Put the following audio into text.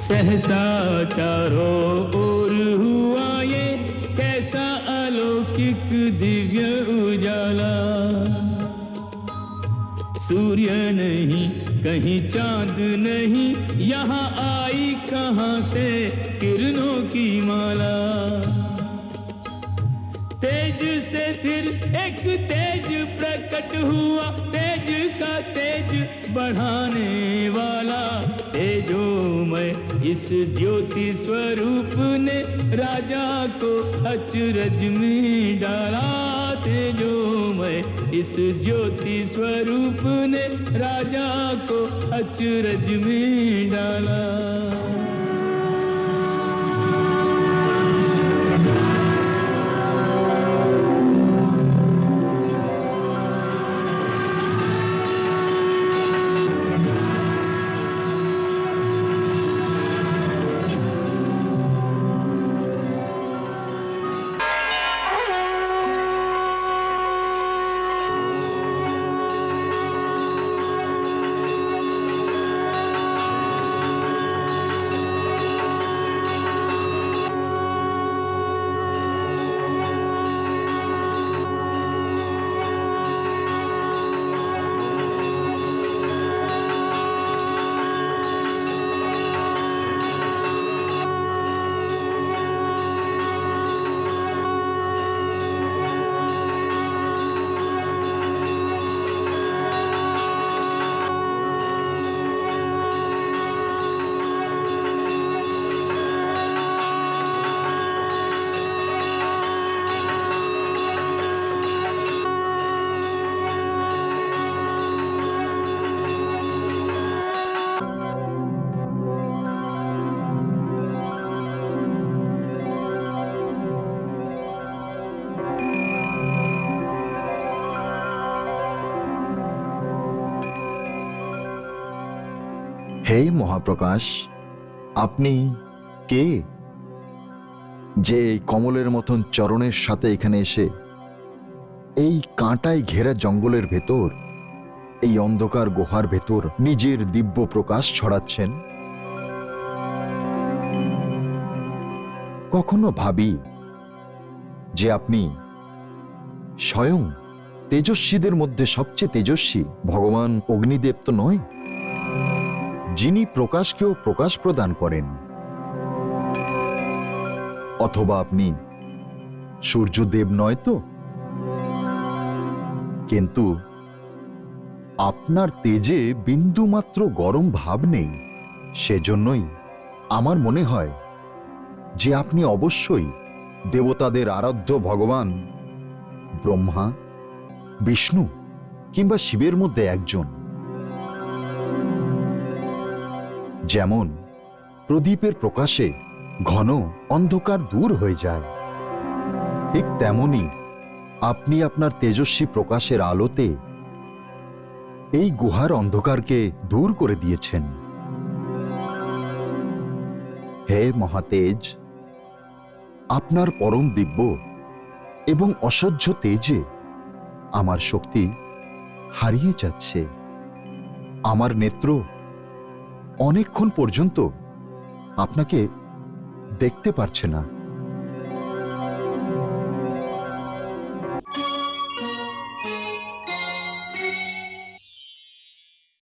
सहसा चारों ओर हुआ ये, कैसा अलौकिक दिव्य उजाला। सूर्य नहीं, कहीं चाँद नहीं, यहाँ आई कहाँ से किरणों की माला। तेज से फिर एक तेज प्रकट हुआ, तेज का तेज बढ़ाने वाला। तेजोमय इस ज्योति स्वरूप ने राजा को अचरज में डाला तेजोमय। इस ज्योति स्वरूप ने राजा को अचरज में डाला হে মহাপ্রকাশ, আপনি কে? যে এই কমলের মতন চরণের সাথে এখানে এসে, এই কাঁটায় ঘেরা জঙ্গলের ভেতর, এই অন্ধকার গুহার ভেতর নিজের দিব্য প্রকাশ ছড়াচ্ছেন? কখনো ভাবি যে আপনি স্বয়ং তেজস্বীদের মধ্যে সবচেয়ে তেজস্বী, ভগবান অগ্নিদেব তো নয়? যিনি প্রকাশকেও প্রকাশ প্রদান করেন। অথবা আপনি সূর্যদেব নয় তো? কিন্তু আপনার তেজে বিন্দুমাত্র গরম ভাব নেই, সেজন্যই আমার মনে হয় যে আপনি অবশ্যই দেবতাদের আরাধ্য ভগবান, ব্রহ্মা, বিষ্ণু কিংবা শিবের মধ্যে একজন। যেমন প্রদীপের প্রকাশে ঘন অন্ধকার দূর হয়ে যায়। ঠিক তেমনি আপনি আপনার তেজস্বী প্রকাশের আলোতে এই গুহার অন্ধকারকে দূর করে দিয়েছেন। হে মহাতেজ, আপনার পরম দিব্য এবং অসহ্য তেজে আমার শক্তি হারিয়ে যাচ্ছে। আমার নেত্র অনেকক্ষণ পর্যন্ত আপনাকে দেখতে পারছে না।